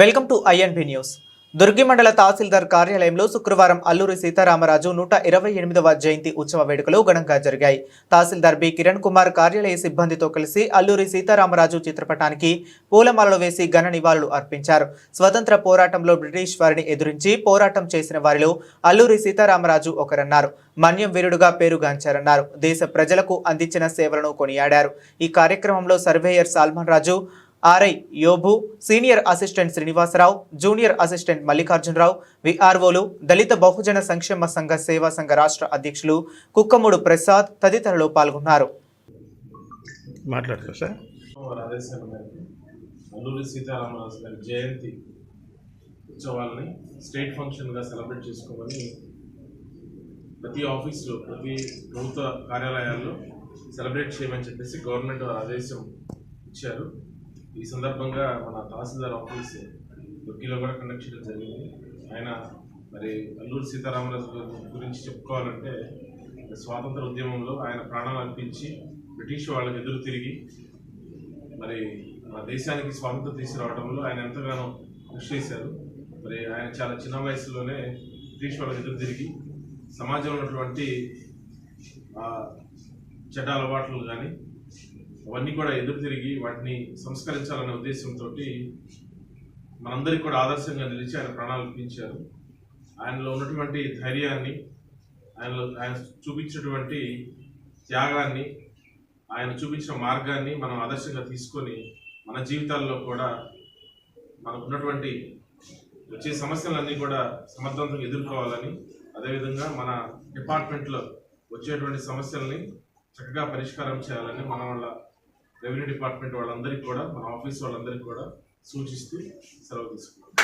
Welcome to INB news. Durgi మండల తహసీల్దార్ కార్యాలయంలో శుక్రవారం అల్లూరి సీతారామరాజు నూట ఇరవై ఎనిమిదవ జయంతి ఉత్సవ వేడుకలు ఘనంగా జరిగాయి. తహసీల్దార్ బి కిరణ్ కుమార్ కార్యాలయ సిబ్బందితో కలిసి అల్లూరి సీతారామరాజు చిత్రపటానికి పూలమాలలు వేసి ఘన నివాళులు అర్పించారు. స్వతంత్ర పోరాటంలో బ్రిటిష్ వారిని ఎదురించి పోరాటం చేసిన వారిలో అల్లూరి సీతారామరాజు ఒకరన్నారు. మన్యం వీరుడుగా పేరుగాంచారన్నారు. దేశ ప్రజలకు అందించిన సేవలను కొనియాడారు. ఈ కార్యక్రమంలో surveyor Salman Raju RI Yobu senior assistant Srinivasarao junior assistant Mallikarjunarao విఆర్ఓలు దళిత బహుజన సంక్షేమ సంఘ సేవా సంఘ రాష్ట్ర అధ్యక్షులు కుక్కముడు ప్రసాద్ తదితరులు పాల్గొన్నారు. మాట్లాడతా సార్? వారి ఆదేశాల మేరకు అల్లూరి సీతారామరాజు గారి జయంతి ఉత్సవాలని స్టేట్ ఫంక్షన్గా సెలబ్రేట్ చేసుకోమని ప్రతి ఆఫీసులో ప్రతి ప్రభుత్వ కార్యాలయాల్లో సెలబ్రేట్ చేయమని చెప్పేసి గవర్నమెంట్ వారు ఆదేశం ఇచ్చారు. ఈ సందర్భంగా మన తహసీల్దార్ ఆఫీస్ దుర్గిలో కూడా కండక్ట్ చేయడం జరిగింది. ఆయన మరి అల్లూరు సీతారామరాజు గురించి చెప్పుకోవాలంటే స్వాతంత్ర ఉద్యమంలో ఆయన ప్రాణాలు అర్పించి బ్రిటిష్ వాళ్ళకి ఎదురు తిరిగి మరి మన దేశానికి స్వాతంత్రం తీసుకురావడంలో ఆయన ఎంతగానో కృషి చేశారు. మరి ఆయన చాలా చిన్న వయసులోనే బ్రిటిష్ వాళ్ళకి ఎదురు తిరిగి సమాజంలో ఉన్నటువంటి చెడ్డ అలవాట్లు కానీ అవన్నీ కూడా ఎదురు తిరిగి వాటిని సంస్కరించాలనే ఉద్దేశంతో మనందరికీ కూడా ఆదర్శంగా నిలిచి ఆయన ప్రాణాలు అర్పించారు ఆయనలో ఉన్నటువంటి ధైర్యాన్ని ఆయనలో ఆయన చూపించినటువంటి త్యాగాన్ని ఆయన చూపించిన మార్గాన్ని మనం ఆదర్శంగా తీసుకొని మన జీవితాల్లో కూడా మనకు ఉన్నటువంటి వచ్చే సమస్యలన్నీ కూడా సమర్థవంతంగా ఎదుర్కోవాలని అదేవిధంగా మన డిపార్ట్మెంట్లో వచ్చేటువంటి సమస్యల్ని చక్కగా పరిష్కారం చేయాలని మన వాళ్ళ రెవెన్యూ డిపార్ట్మెంట్ వాళ్ళందరికీ కూడా మన ఆఫీస్ వాళ్ళందరికీ కూడా సూచిస్తూ సెలవు తీసుకున్నాం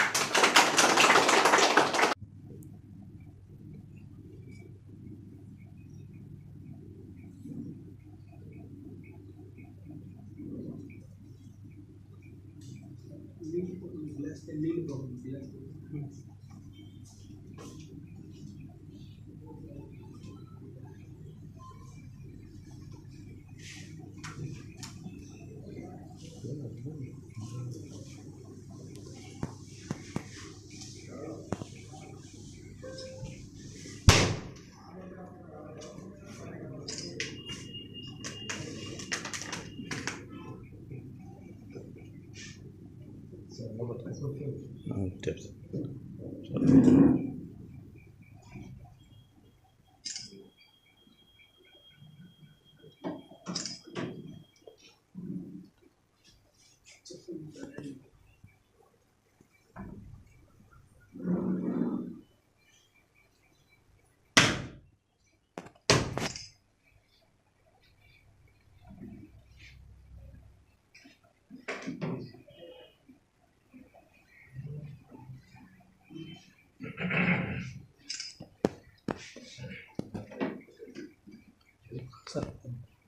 Oh, tips.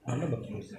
Mana bagus.